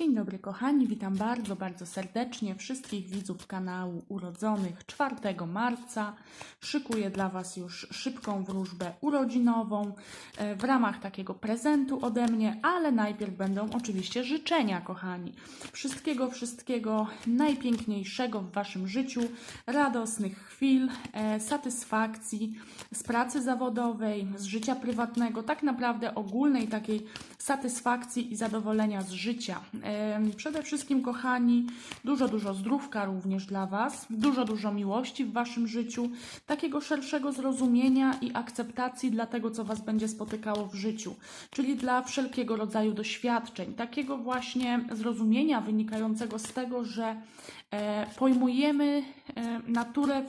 Dzień dobry kochani, witam bardzo, bardzo serdecznie wszystkich widzów kanału urodzonych 4 marca. Szykuję dla Was już szybką wróżbę urodzinową e, w ramach takiego prezentu ode mnie, ale najpierw będą oczywiście życzenia kochani. Wszystkiego, wszystkiego najpiękniejszego w Waszym życiu, radosnych chwil, e, satysfakcji z pracy zawodowej, z życia prywatnego, tak naprawdę ogólnej takiej satysfakcji i zadowolenia z życia. Przede wszystkim, kochani, dużo, dużo zdrówka również dla Was, dużo, dużo miłości w Waszym życiu, takiego szerszego zrozumienia i akceptacji dla tego, co Was będzie spotykało w życiu, czyli dla wszelkiego rodzaju doświadczeń, takiego właśnie zrozumienia wynikającego z tego, że e, pojmujemy e, naturę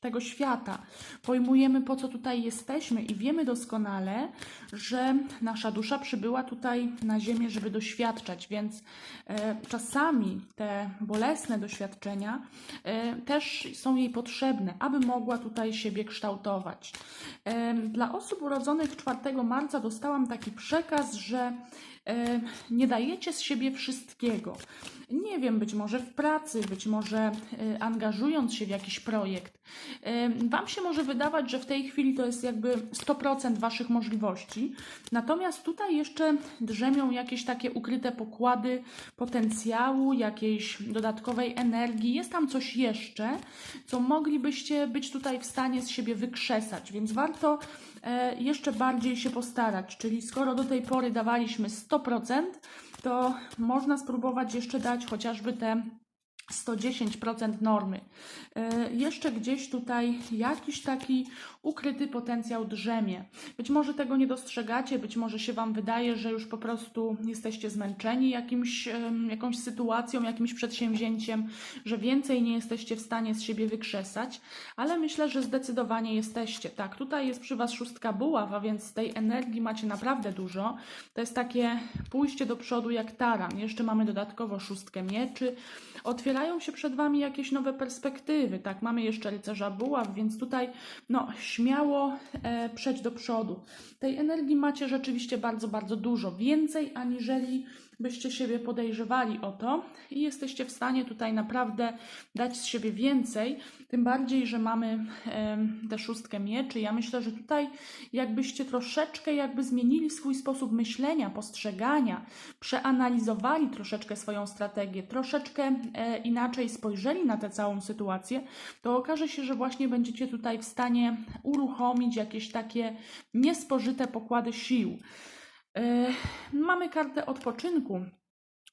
tego świata, pojmujemy po co tutaj jesteśmy i wiemy doskonale, że nasza dusza przybyła tutaj na Ziemię, żeby doświadczać, więc czasami te bolesne doświadczenia e, też są jej potrzebne, aby mogła tutaj siebie kształtować. E, Dla osób urodzonych 4 marca dostałam taki przekaz, że e, nie dajecie z siebie wszystkiego. Nie wiem, być może w pracy, być może e, angażując się w jakiś projekt. E, Wam się może wydawać, że w tej chwili to jest jakby 100% Waszych możliwości, natomiast tutaj jeszcze drzemią jakieś takie ukryte pokłady potencjału, jakiejś dodatkowej energii. Jest tam coś jeszcze, co moglibyście być tutaj w stanie z siebie wykrzesać, więc warto e, jeszcze bardziej się postarać. Czyli skoro do tej pory dawaliśmy 100%, to można spróbować jeszcze dać chociażby te 110% normy. E, Jeszcze gdzieś tutaj jakiś taki ukryty potencjał drzemie. Być może tego nie dostrzegacie, być może się Wam wydaje, że już po prostu jesteście zmęczeni jakimś, jakąś sytuacją, jakimś przedsięwzięciem, że więcej nie jesteście w stanie z siebie wykrzesać, ale myślę, że zdecydowanie jesteście. Tak, tutaj jest przy Was szóstka buław, a więc tej energii macie naprawdę dużo. To jest takie pójście do przodu jak taran. Jeszcze mamy dodatkowo szóstkę mieczy. Otwierają się przed Wami jakieś nowe perspektywy, tak? Mamy jeszcze rycerza buław, więc tutaj no, śmiało e, przejść do przodu. Tej energii macie rzeczywiście bardzo, bardzo dużo. Więcej aniżeli byście siebie podejrzewali o to i jesteście w stanie tutaj naprawdę dać z siebie więcej, tym bardziej, że mamy em, tę szóstkę mieczy. Ja myślę, że tutaj jakbyście troszeczkę jakby zmienili swój sposób myślenia, postrzegania, przeanalizowali troszeczkę swoją strategię, troszeczkę e, inaczej spojrzeli na tę całą sytuację, to okaże się, że właśnie będziecie tutaj w stanie uruchomić jakieś takie niespożyte pokłady sił. E, Mamy kartę odpoczynku.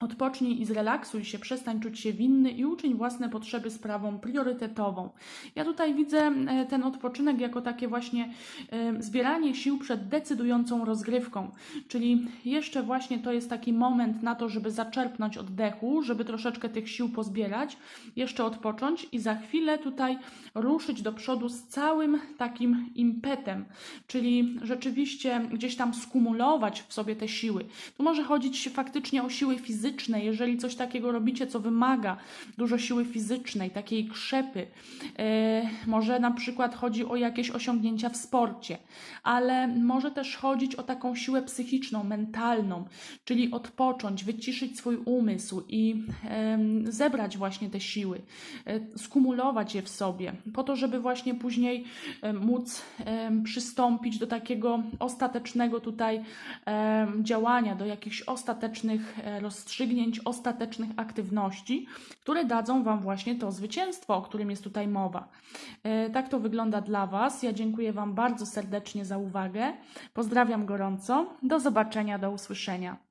Odpocznij i zrelaksuj się, przestań czuć się winny i uczyń własne potrzeby sprawą priorytetową. Ja tutaj widzę e, ten odpoczynek jako takie właśnie e, zbieranie sił przed decydującą rozgrywką. Czyli jeszcze właśnie to jest taki moment na to, żeby zaczerpnąć oddechu, żeby troszeczkę tych sił pozbierać, jeszcze odpocząć i za chwilę tutaj ruszyć do przodu z całym takim impetem, czyli rzeczywiście gdzieś tam skumulować w sobie te siły. Tu może chodzić faktycznie o siły fizyczne, jeżeli coś takiego robicie, co wymaga dużo siły fizycznej, takiej krzepy. E, może na przykład chodzi o jakieś osiągnięcia w sporcie, ale może też chodzić o taką siłę psychiczną, mentalną, czyli odpocząć, wyciszyć swój umysł i zebrać właśnie te siły, e, skumulować je w sobie, po to, żeby właśnie później em, móc przystąpić do takiego ostatecznego tutaj działania, do jakichś ostatecznych e, rozstrzygnięć, ostatecznych aktywności, które dadzą Wam właśnie to zwycięstwo, o którym jest tutaj mowa. E, Tak to wygląda dla Was. Ja dziękuję Wam bardzo serdecznie za uwagę. Pozdrawiam gorąco. Do zobaczenia, do usłyszenia.